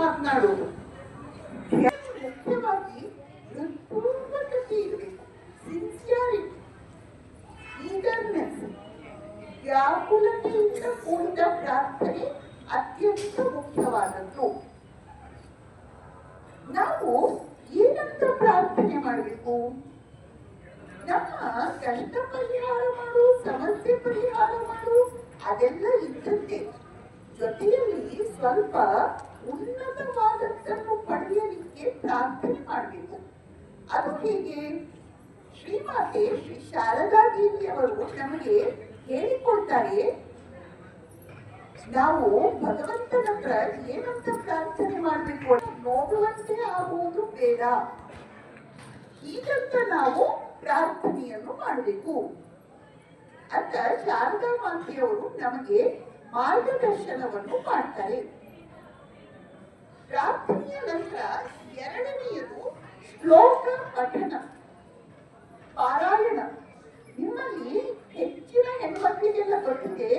ಮಾತನಾಡುವುದು ಮುಖ್ಯವಾಗಿ ಹೃತ್ಪೂರ್ವಕತೆ ಇರಬೇಕು ಸಿನ್ಸಿಯಾರಿಟಿ ಈಗರ್ನೆಸ್ ವ್ಯಾಕುಲತೆಯಿಂದ ಕೂಡಿದ ಪ್ರಾರ್ಥನೆ ಅತ್ಯಂತ ಮುಖ್ಯವಾದದ್ದು. ನಾವು ಏನಂತ ಪ್ರಾರ್ಥನೆ ಮಾಡಬೇಕು? ನಮ್ಮ ಕಷ್ಟ ಪರಿಹಾರ ಮಾಡು, ಸಮಸ್ಯೆ ಪರಿಹಾರ ಮಾಡು, ಅದೆಲ್ಲ ಇದ್ದದ್ದೇ ಜೊತೆಯಲ್ಲಿ ಸ್ವಲ್ಪ ಉನ್ನತವಾದದ್ದನ್ನು ಪಡೆಯಲಿಕ್ಕೆ ಪ್ರಾರ್ಥನೆ ಮಾಡಬೇಕು. ಅದು ಹೇಗೆ ಶ್ರೀಮಾತೆ ಶ್ರೀ ಶಾರದಾ ದೇವಿಯವರು ನಮಗೆ ಹೇಳಿಕೊಡ್ತಾರೆ, ನಾವು ಭಗವಂತನ ಹತ್ರ ಏನಂತ ಪ್ರಾರ್ಥನೆ ಮಾಡಬೇಕು ನೋಡುವಂತೆ ಆಗುವುದು ಬೇಡ. ಹೀಗಂತ ನಾವು ಪ್ರಾರ್ಥನೆಯನ್ನು ಮಾಡಬೇಕು. ಅಂತ ಶಾರದಾ ಮಾತೆಯವರು ನಮಗೆ ಮಾರ್ಗದರ್ಶನವನ್ನು ಮಾಡ್ತಾರೆ. ಪ್ರಾರ್ಥನೆಯ ನಂತರ ಎರಡನೆಯದು ಶ್ಲೋಕ ಪಠನ. ಪಾರಾಯಣ. ನಿಮ್ಮಲ್ಲಿ ಹೆಚ್ಚಿನ ಹೆಣ್ಮಕ್ಳಿಗೆಲ್ಲ ಗೊತ್ತಿದೆ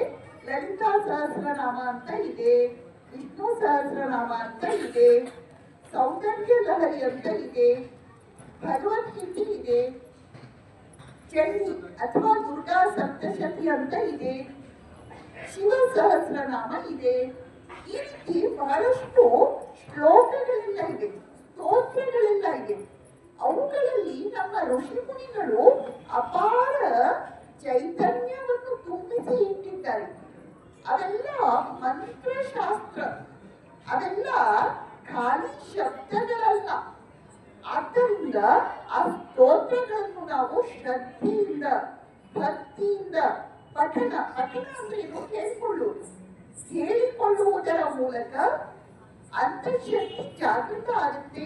ಲಲಿತಾ ಸಹಸ್ರನಾಮ ಅಂತ ಇದೆ, ವಿಷ್ಣು ಸಹಸ್ರನಾಮ ಅಂತ ಇದೆ, ಸೌಂದರ್ಯ ಲಹರಿ ಅಂತ ಇದೆ ಭಗವದ್ಗೀತೆ ಇದೆ ಚಂಡಿ ಅಥವಾ ದುರ್ಗಾ ಸಪ್ತಶತಿ ಅಂತ ಇದೆ, ಶಿವ ಸಹಸ್ರನಾಮ ಇದೆ. ಈ ಬಹಳಷ್ಟು ಶ್ಲೋಕಗಳೆಲ್ಲ ಇದೆ ಸ್ತೋತ್ರಗಳೆಲ್ಲ ಇದೆ. ಅವುಗಳಲ್ಲಿ ನಮ್ಮ ಋಷಿ ಮುನಿಗಳು ಅಪಾರ ಚೈತನ್ಯವನ್ನು ತುಂಬಿಸಿ ಇಟ್ಟಿದ್ದಾರೆ. ಅವೆಲ್ಲ ಮಂತ್ರಶಾಸ್ತ್ರ ಅವೆಲ್ಲ ಖಾಲಿ ಶಬ್ದಗಳಲ್ಲ. ಆದ್ದರಿಂದ ಆ ಸ್ತೋತ್ರಗಳನ್ನು ನಾವು ಶ್ರದ್ಧೆಯಿಂದ, ಭಕ್ತಿಯಿಂದ ಪಠಣ ಪಠಣ ಅಂದ್ರೆ ಏನು ಹೇಳಿಕೊಳ್ಳುವುದರ ಮೂಲಕ ಅಂತರ್ಶಕ್ತಿ ಜಾಗೃತ ಆಗುತ್ತೆ.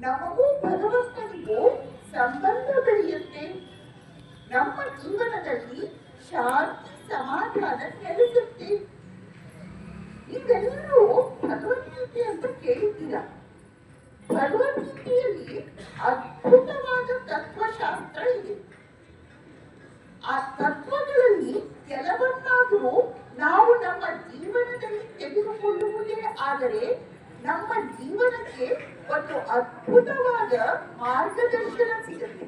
ನಮಗೂ ಭಗವಂತನಿಗೂ ಸಂಬಂಧ ಬೆಳೆಯುತ್ತೆ. ನಮ್ಮ ಜೀವನದಲ್ಲಿ ಶಾಂತಿ ಸಮಾಧಾನ ನೆಲೆಸುತ್ತೆ. ನೀವೆಲ್ಲರೂ ಭಗವದ್ಗೀತೆ ಅಂತ ಕೇಳಿದ್ದೀರಾ. ಭಗವದ್ಗೀತೆಯಲ್ಲಿ ಅದ್ಭುತವಾದ ತತ್ವಶಾಸ್ತ್ರ ಇದೆ. ಆ ತತ್ವಗಳಲ್ಲಿ ಕೆಲವನ್ನಾದರೂ ನಾವು ನಮ್ಮ ಜೀವನದಲ್ಲಿ ತೆಗೆದುಕೊಳ್ಳುವುದೇ ಆದರೆ ನಮ್ಮ ಜೀವನಕ್ಕೆ ಒಂದು ಅದ್ಭುತವಾದ ಮಾರ್ಗದರ್ಶನ ಸಿಗುತ್ತೆ